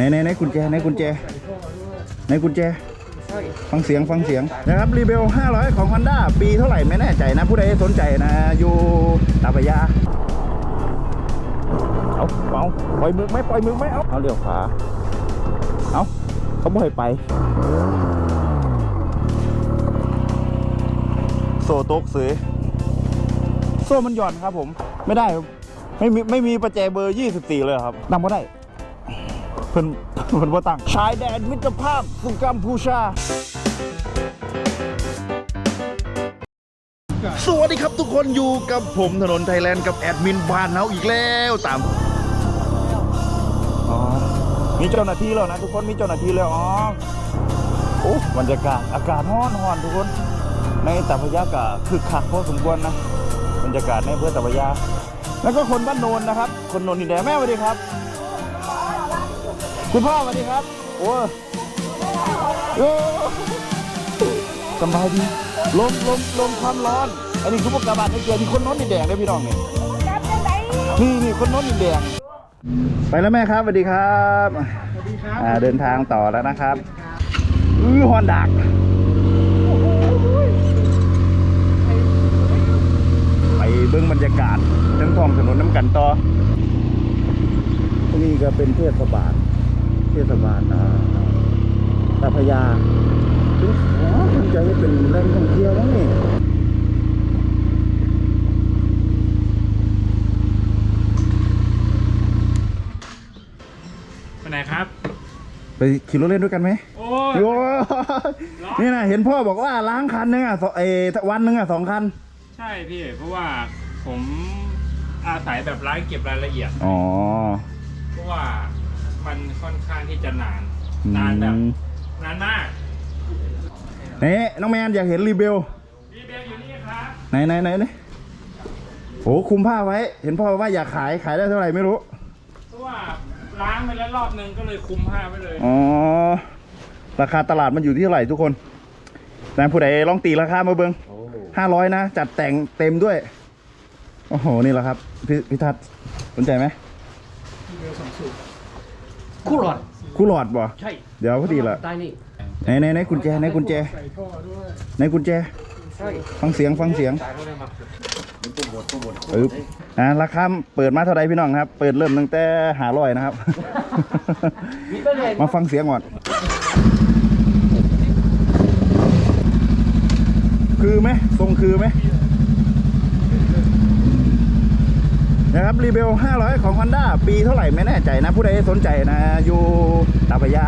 ไหนไหนไหนกุญแจไหนกุญแจไหนกุญแจ ฟังเสียงฟังเสียงนะครับรีเบล500 ของ Honda ปีเท่าไหร่ไม่แน่ใจนะ ผู้ใดสนใจนะอยู่ตาพยาเอาเอาปล่อยมือไหมปล่อยมือไหมเอาเอาเลี้ยวขวาเอาเขาบ่ให้ไปโซ่ตกเสยโซ่มันหย่อนครับผมไม่ได้ครับไม่มีไม่มีประแจเบอร์ 24 เลยครับนำก็ได้ เพิ่นเพิ่นว่าตั้งชายแดนมิตรภาพสุกัมพูชา สวัสดีครับทุกคนอยู่กับผมถนนไทยแลนด์กับแอดมินบานเฮาอีกแล้วตามอ๋อมีเจ้าหน้าที่แล้วนะทุกคนมีเจ้าหน้าที่แล้วอ๋อโอ้บรรยากาศอากาศร้อนร้อนทุกคน ในตาพระยากะคือคักพอสมควรนะบรรยากาศในอำเพื่อตาพระยา แล้วก็คนบ้านโนนนะครับ คนโนนดินแดงแม่สวัสดีครับ คุณพ่อสวัสดีครับ โอ้โอ้สบายดี ลมลมลมความร้อน อันนี้คือพวกกระบาดไม่เกินมีคนโน้นดินแดงเลยพี่น้องนี่นี่นี่คนโน้นดินแดง ไปแล้วแม่ครับสวัสดีครับสวัสดีครับอ่าเดินทางต่อแล้วนะครับ อื้อฮอนดักไปเบื้องบรรยากาศทั้งท้องถนนน้ำกันต่อ นี่ก็เป็นเทศบาล เทศบาลอ่าตาพระยาอ๋อมันจะให้เป็นแหล่งท่องเที่ยวแล้วนี่ไปไหนครับ ไปขี่รถเล่นด้วยกันไหมโอ้โอ้ยนี่นะเห็นพ่อบอกว่าล้างคันนึงอะสองเออวันนึงอะสองคัน ใช่พี่ เพราะว่าผมอาศัยแบบร้านเก็บรายละเอียด อ๋อ เพราะว่า มันค่อนข้างที่จะนานอืมนานแบบนานมากนี่น้องแมนอยากเห็นรีเบลพี่เบลอยู่นี่ครับไหนไหนไหนไหนโอ้คุมผ้าไว้ เห็นพ่อว่าอยากขายขายได้เท่าไหร่ไม่รู้เพราะว่าล้างไปแล้วรอบนึงก็เลยคุมผ้าไว้เลยอ๋อราคาตลาดมันอยู่ที่เท่าไหร่ทุกคนนะผู้ใดลองตีราคามาเบิงห้าร้อยนะ จัดแต่งเต็มด้วย โอ้โห นี่แหละครับ พี่พิทัศน์สนใจไหม คู่หลอดคู่หลอดบ่ใช่เดี๋ยวพอดีละใต้นี่ไหนไหนไหนกุญแจไหนกุญแจไหนกุญแจใช่ฟังเสียงฟังเสียงปึ๊บอ่าราคาเปิดมาเท่าไรพี่น้องครับ เปิดเริ่มตั้งแต่หาร้อยนะครับมีต้นไหนมาฟังเสียงก่อน คือไหมทรงคือไหม นะครับรีเบล500 ของ Honda ปีเท่าไหร่ไม่แน่ใจนะ ผู้ใดสนใจนะ อยู่ตาพยา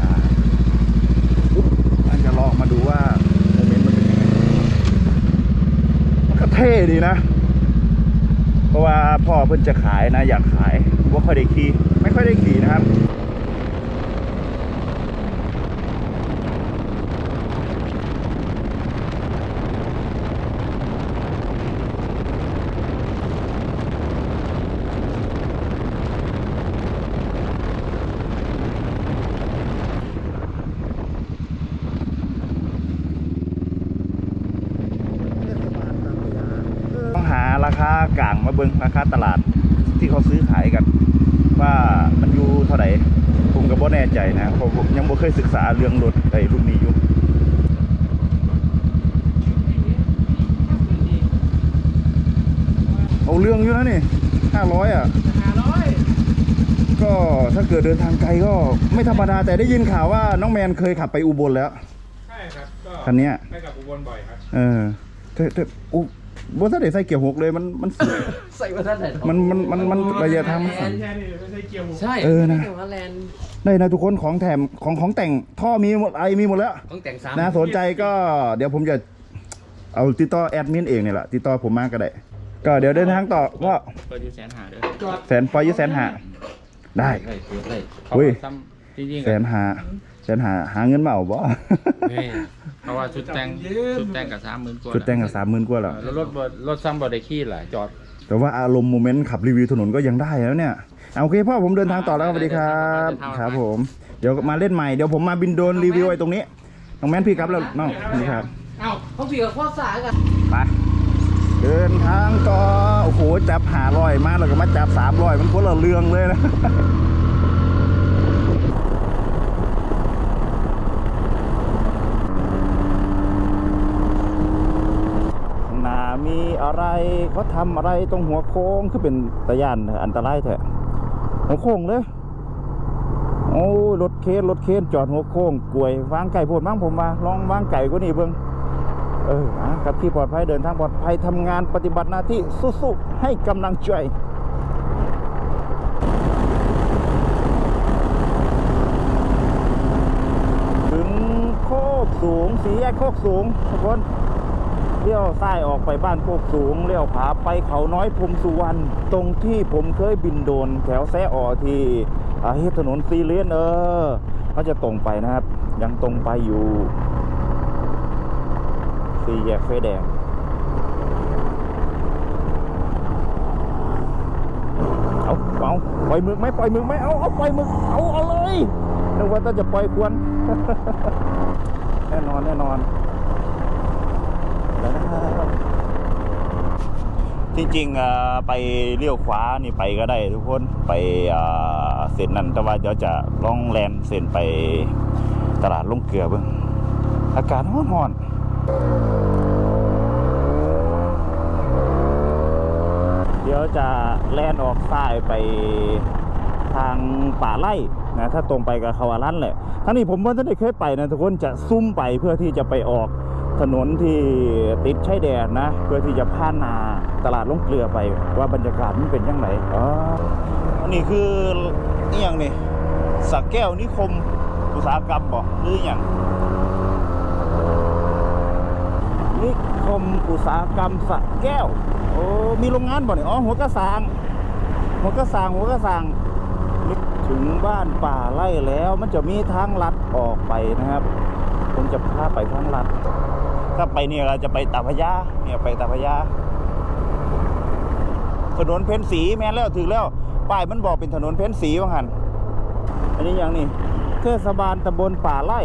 อ่าอุ๊บอันจะลองมาดูว่าโมเมนต์มันเป็นยังไงมันก็เท่ดีนะ เพราะว่าพ่อเพิ่นจะขายนะ อยากขายว่าค่อยได้ขี่ไม่ค่อยได้ขี่นะครับ ต้องหาราคากลางมาเบิ่งรา คาตลาดที่เขาซื้อขายกัน ว่ามันอยู่เท่าไหร่ผมก็บ่แน่ใจนะเพราะผมยังบ่เคยศึกษาเรื่องรถไอ้รุ่นนี้อยู่เอาเรื่องอยู่นะนี่ห้าร้อยอะก็ถ้าเกิดเดินทางไกลก็ไม่ธรรมดาแต่ได้ยินข่าวว่าน้องแมนเคยขับไปอุบลแล้ว ใช่ครับ ก็คันเนี้ยไปกับอุบลบ่อยครับ เออแต่แต่อุ บ่ทันได้ใส่เกียร์หกเลยมันมันใส่มาท่านไหนมันมันมันมันระยะทางมันสั้น แค่นี้ไม่ใช่เกียร์หกใช่เออนะเกี่ยวกับแลนด์ได้นะทุกคนของแถมของของแต่งท่อมีหมดไอมีหมดแล้ว ต้องแต่งสามนะสนใจก็เดี๋ยวผมจะเอาติดต่อแอดมินเองเนี่ยแหละติดต่อผมมาก็ได้ ก็เดี๋ยวเดินทางต่อก็เปิดอยู่แสนหาเด้อแสนปอยยี่แสนหาได้เลยเลยอุ้ย ซ้ำจริงๆแสนหา แสนหาหาเงินมาเอาบ่เพราะว่าชุดแต่งชุดแต่งกับสามหมื่นกว่าจุดแต่งกับสามหมื่นกว่าแล้วแล้วรถบ่รถซ้ำบอได้ขี้หลายจอด แต่ว่าอารมณ์โมเมนต์ขับรีวิวถนนก็ยังได้แล้วเนี่ยเอาโอเคพ่อผมเดินทางต่อแล้วครับสวัสดีครับครับผม เดี๋ยวมาเล่นใหม่เดี๋ยวผมมาบินโดรนรีวิวไอ้ตรงนี้น้องแมนพี่ครับแล้วน้องนี่ครับเอ้าเขาเสียข้อสากันไปเดินทางต่อโอ้โหจับหาร้อยมาแล้วก็มาจับสามร้อยมันคนละเรื่องเลยนะ อะไรเขาทำอะไรตรงหัวโค้งคือเป็นตะยานอันตรายแท้หัวโค้งเลยโอ้ยรถเคนรถเคนจอดหัวโค้งกลวยวางไก่โพดมั้งผมมาลองวางไก่กว่านี้เบิ่งเอออะกับที่ปลอดภัยเดินทางปลอดภัยทำงานปฏิบัติหน้าที่สู้ๆให้กำลังใจถึงโคกสูงสีแยกโคกสูงทุกคน เลี้ยวซ้ายออกไปบ้านโคกสูงเลี้ยวผาไปเขาน้อยพรมสุวรรณตรงที่ผมเคยบินโดนแถวแซ่อที่อ่าเฮ็ดถนนซีเลนเออก็จะตรงไปนะครับ ยังตรงไปอยู่สี่แยกไฟแดงเอาเอาปล่อยมึกไหมปล่อยมึกไหมเอาเอาปล่อยมึกเอาเอาเลยนึกว่าจะปล่อยควรแน่นอนแน่นอน แล้วที่จริงไปเลี้ยวขวานี่ไปก็ได้ทุกคนไปเส้นนั้นแต่ว่าเดี๋ยวจะล่องแลนเส้นไปตลาดลงเกลือเบิ่งอากาศร้อนๆเดี๋ยวจะแล่นออกซ้ายไปทางป่าไร่นะถ้าตรงไปกับคาวารันแหละทั้งนี้ผมว่าถ้านได้เคยไปนะทุกคนจะซุ่มไปเพื่อที่จะไปออก ถนนที่ติดชายแดนนะ เพื่อที่จะผ่านนาตลาดลงเกลือไปว่าบรรยากาศมันเป็นยังไงอ๋ออันนี้คืออย่างนี่สักแก้วนิคมอุตสาหกรรมบ่หรืออย่างนิคมอุตสาหกรรมสระแก้วโอ้มีโรงงานบ่เนี่ยอ๋อหัวกระสางหัวกระสางหัวกระสางนึกถึงบ้านป่าไร่แล้ว มันจะมีทางลัดออกไปนะครับผมจะพาไปทางลัด ถ้าไปเนี่ยเราจะไปตาพยาเนี่ยไปตาพยาถนนเพ้นสีแม่นแล้วถึงแล้วป้ายมันบอกเป็นถนนเพ้นสีว่าหันอันนี้ย่างนี้เทศบาลตำบลป่าไร่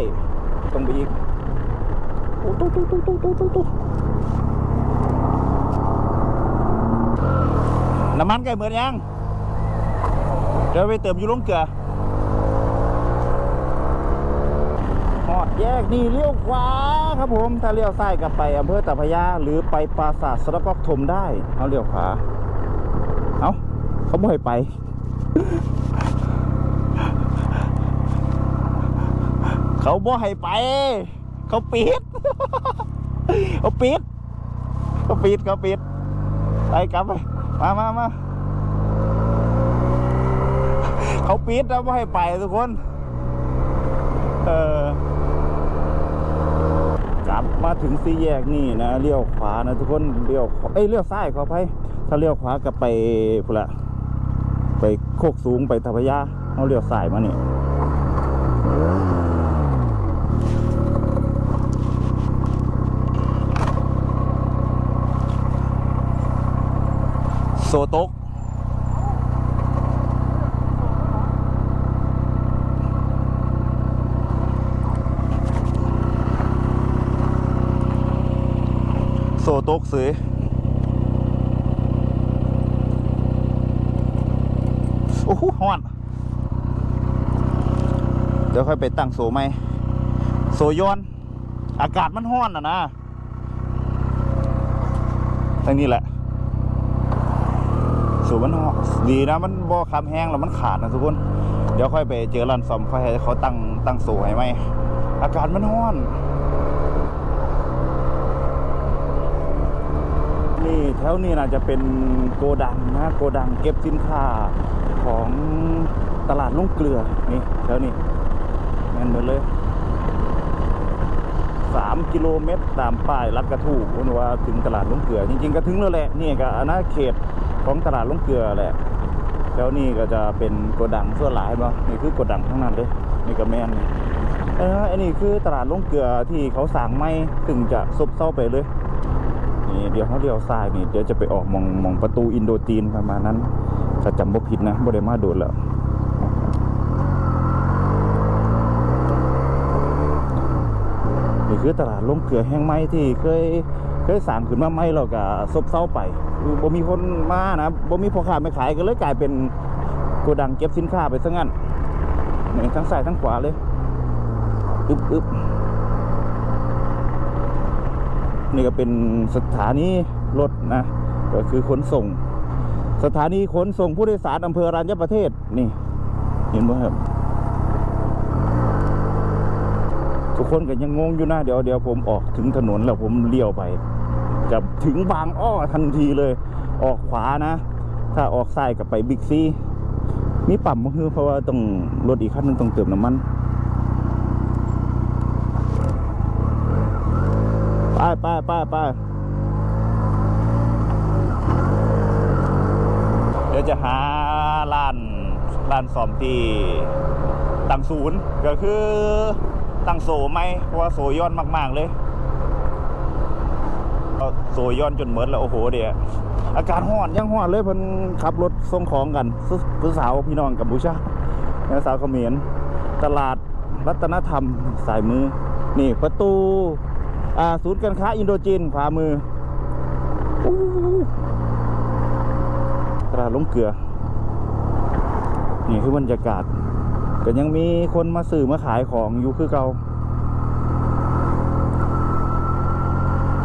ตรงไปอีกโอ้ตุ๊ตุ๊ตุ๊ตุ๊ตุ๊ตุ๊ตุ๊น้ำมันใกล้เหมือนยังเดี๋ยวไปเติมอยู่ลงเกลือ หอดแยกนี่เลี้ยวขวาครับผม ถ้าเลี้ยวซ้ายก็ไปอำเภอตาพยาหรือไปปราสาทสระกอกทมได้ เอาเลี้ยวขวา เอาเขาบ่ให้ไป เขาบ่ให้ไป เขาปิด เขาปิด เขาปิดเขาปิด ไปกลับไป มามามาเขาปิดแล้วไม่ให้ไปทุกคน เออ กลับมาถึงสี่แยกนี่นะเลี้ยวขวานะทุกคนเลี้ยวเอ้ยเลี้ยวซ้ายขออภัยถ้าเลี้ยวขวาก็ไปพุ่ละไปโคกสูงไปทัพยาเอาเลี้ยวซ้ายมานี่โซโตก ตกซื้อโอ้โหฮ้อนเดี๋ยวค่อยไปตั้งโซไหมโซย้อน อากาศมันฮ้อนอะนะทางนี้แหละสูมันหอดีนะมันบ่คำแห้งแล้วมันขาดนะทุกคน เดี๋ยวค่อยไปเจอร้านซอมค่อยให้เขาตั้งตั้งสูให้ไหมอากาศมันร้อน นี่แถวนี้น่าจะเป็นโกดังนะโกดังเก็บสินค้าของตลาดลุงเกลือนี่แถวนี้แม่นหมดเลยสามกิโลเมตรตามป้ายลัดกระทูกคนว่าถึงตลาดลุงเกลือ จริงๆก็ถึงแล้วแหละนี่ก็อาณาเขตของตลาดลุงเกลือแหละแถวนี้ก็จะเป็นโกดังเสื้อหลายบ่นี่คือโกดังทั้งนั้นเลยนี่ก็แม่นนี่เอออันนี้คือตลาดลุงเกลือที่เขาสร้างไม่ถึงจะซบเซาไปเลย นี่เดี๋ยวเขาเลี้ยวซ้ายนี่เดี๋ยวจะไปออกมองมองประตูอินโดจีนประมาณนั้นถ้าจำบ่ผิดนะบ่ได้มาโดนแล้วนี่คือตลาดลงเกลือแห่งใหม่ที่เคยเคยสร้างขึ้นมาใหม่แล้วก็ซบเซาไปคือบ่มีคนมานะบ่มีพ่อค้าไม่ขายก็เลยกลายเป็นโกดังเก็บสินค้าไปซะงั้นนี่ทั้งซ้ายทั้งขวาเลยอึบอึบ นี่ก็เป็นสถานีรถนะ ก็คือขนส่ง สถานีขนส่งผู้โดยสารอำเภอรัญญประเทศนี่ เห็นไหมครับ ทุกคนก็ยังงงอยู่นะเดี๋ยวเดี๋ยวผมออกถึงถนนแล้วผมเลี้ยวไปจะถึงบางอ้อทันทีเลย ออกขวานะ ถ้าออกซ้ายกับไปบิ๊กซีมีปั๊มก็คือเพราะว่าต้องรถอีกคันหนึงต้องเติมน้ำมัน ไปไปไปไปเดี๋ยวจะหาร้านร้านซ่อมที่ตั้งศูนย์ก็คือตั้งโซไหมเพราะว่าโซย้อนมาก ๆ เลยโซย้อนจนเหมือนแล้วโอ้โหเดี๋ยวอากาศห้อนยังห้อนเลยเพิ่นขับรถส่งของกันผู้สาวพี่น้องกัมพูชาแม่สาวเขมรตลาดรัตนธรรมสายมือ นี่ประตู ศูนย์การค้าอินโดจีนขวามือตลาดลงเกลือ นี่คือบรรยากาศก็ยังมีคนมาสื่อมาขายของอยู่คือเก่า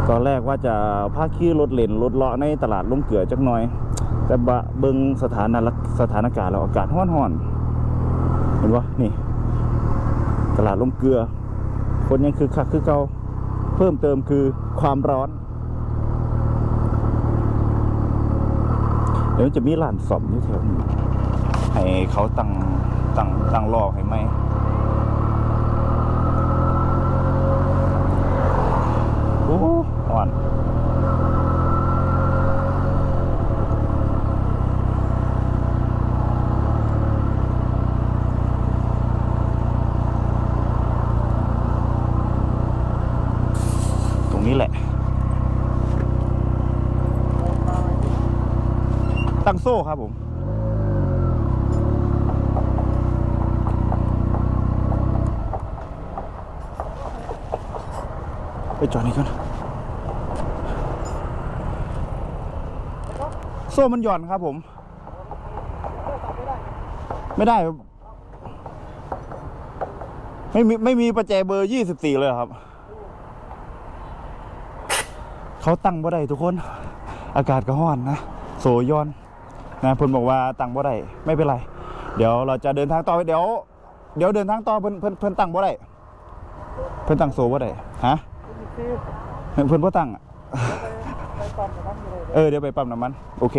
ตอนแรกว่าจะพาขี่รถเล่นรถเลาะในตลาดลงเกลือจักหน่อย แต่บะเบิงสถานะสถานการณ์แล้วอากาศห้อนๆเห็นปะนี่ ตลาดลงเกลือ คนยังคือคักคือเก่า เพิ่มเติมคือความร้อน เดี๋ยวจะมีหลานสอมอยู่แถวนี้ให้เขาตั้งตั้งตั้งรอให้ไหมโอ้อ่อนตรงนี้แหละ ตั้ งโซ่ครับผมไปจอดนี่ก่อนโซ่มันหย่อนครับผม ไม่ได้ไม่มีไม่มีประแจเบอร์ยี่สิบสี่เลยครับ เขาตั้งบ่ได้ทุกคน อากาศก็ร้อนนะโซย้อน นะเพิ่นบอกว่าตั้งบ่ได้ไม่เป็นไร เดี๋ยวเราจะเดินทางต่อไปเดี๋ยว เดี๋ยวเดินทางต่อเพิ่นเพิ่นเพิ่นตั้งบ่ได้เพิ่นตั้งโซบ่ได้ฮะเพิ่นบ่ตั้งอะเออเดี๋ยวไปปั๊มน้ำมัน โอเค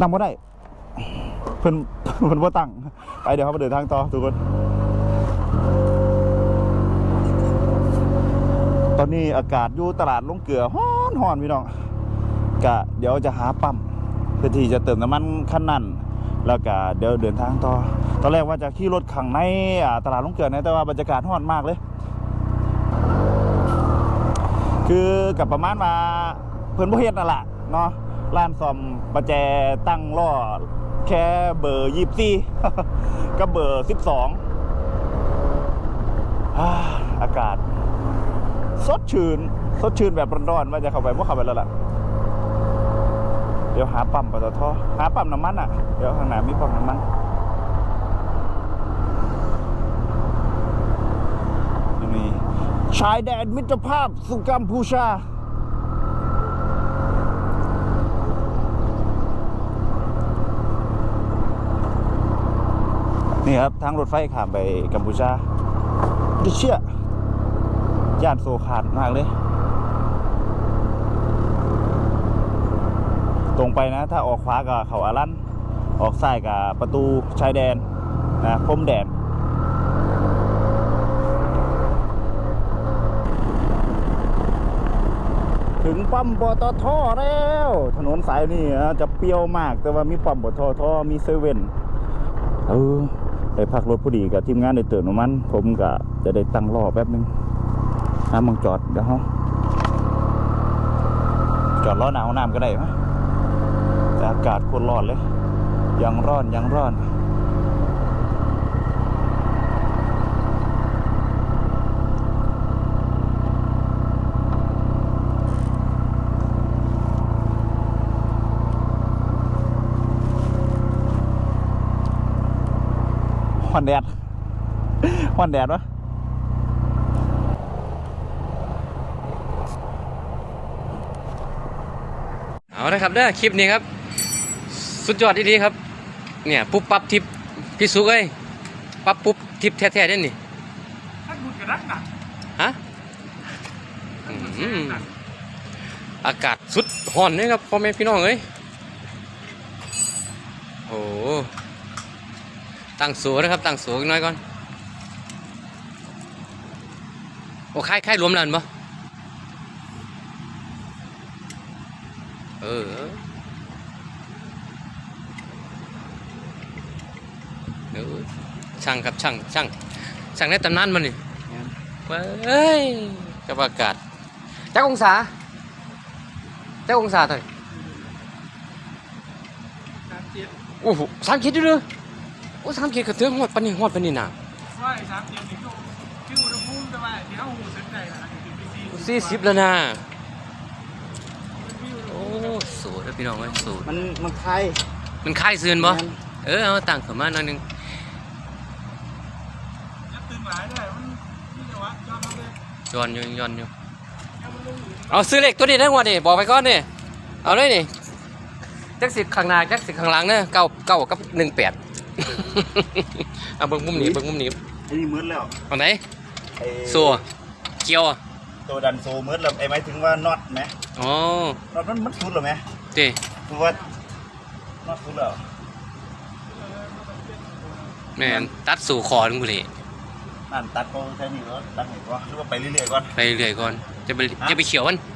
ตั้งบ่ได้เพิ่นเพิ่นบ่ตั้งไปเดี๋ยวเขาไปเดินทางต่อทุกคน ตอนนี้อากาศอยู่ตลาดลงเกลือฮ้อนฮ้อนพี่น้องกะเดี๋ยวจะหาปั๊ม เพื่อที่จะเติมน้ำมันขั้นนั้นแล้วก็เดี๋ยวเดินทางต่อ ตอนแรกว่าจะขี่รถขังในตลาดลุงเกลือนะแต่ว่าบรรยากาศฮ้อนมากเลย คือกับประมาณมาเพิ่อนบ่เฮ็ดนั่นแหละเนาะร้านซ่อมประแจตั้งล้อแค่เบอร์ยี่สี่กับเบอร์สิบสองอากาศ สดชื่น สดชื่นแบบร้อนๆว่าจะเข้าไปว่าเข้าไปแล้วล่ะ เดี๋ยวหาปั๊มปตทหาปั๊มน้ำมันอะ เดี๋ยวข้างหน้ามีปั๊มน้ำมันนี่ชายแดนมิตรภาพสุกัมพูชา นี่ครับทางรถไฟข้ามไปกัมพูชาดิเชี่ยย่านโซขาดมากเลย ตรงไปนะ ถ้าออกขวากับเขาอารันออกซ้ายกับประตูชายแดนนะพรมแดนถึงปั๊มปตทแล้ว ถนนสายนี้จะเปรี้ยวมากแต่ว่ามีปั๊มปตทมีเซเว่นเออได้พักรถพอดีกับทีมงานได้เติมน้ำมัน ผมก็จะได้ตั้งรอแป๊บนึงน้ำมังจอดเดี๋ยวฮาจอดล้อหนาวน้ำก็ได้ไหมากาศโคตรร้อนเลย ยังร้อนยังร้อนฮอนแดดฮอนแดดวะเอาละครับเด้อคลิปนี้ครับ สุดยอดดีๆครับ เนี่ยปุ๊บปั๊บทิปพี่สุกเอ้ยปั๊บปุ๊บทิปแท้ๆเด้นนี่ถ้าคุณกระดักหนักฮะอืมอากาศสุดฮ้อนเลยครับพ่อแม่พี่น้องเอ้ยโอ้ตั้งสูงนะครับตั้งสูงน้อยก่อนโอ้ค่ายค่ายรวมแล้วปะเออเออ ช่างครับช่างช่างช่างในตำนานมันนี่เฮ้ยกับอากาศจักองศาจักองศาเท่าไหร่สามเจ็ดโอ้โหสามขีดอยู่เลยโอ้สามขีดกระเทือนหอดปานนี้หอดปานนี้น่ะว่าสามเจ็ดนี่ก็คืออุณหภูมิแต่ว่าที่เขาหูสนใจนะคือพีซีสี่สิบแล้วนะโอ้สูดแล้วพี่น้องเอ้ยสูดมันมันคลายมันคลายเสื่อนบ่เออเอาตั้งขึ้นมาหน่อยหนึง จะตึงหลายด้วยมันนี่จะวะยอมรับเล ยย้อนอยู่ย้อนอยู่เอาซื้อเลขตัวนี้ได้หัวดิบอกไปก่อนนี่เอาเลยนี่จักสิข้างหน้าจักสิข้างหลังเนี่ยเก้าเก้ากับหนึ่งแปดเอาเบิ่งมุมนี้เบิ่งมุมนี้ไอ้นี่มืดแล้วตรงไหนไอ้สัวเกียวอะตัวดันโซมืดแล้วไอ้หมายถึงว่าน็อตไหมอ๋อน็อตมันมันสุดหรอไหมเต้คือว่าน็อตสุดแล้วแม่นตัดสู่คอนึงกูเลย นั่นตัดก็ใช้นี่ก็ตั้งไหนก็หรือว่าไปเรื่อยๆก่อนไปเรื่อยก่อนจะไปจะไปเขียวมันเ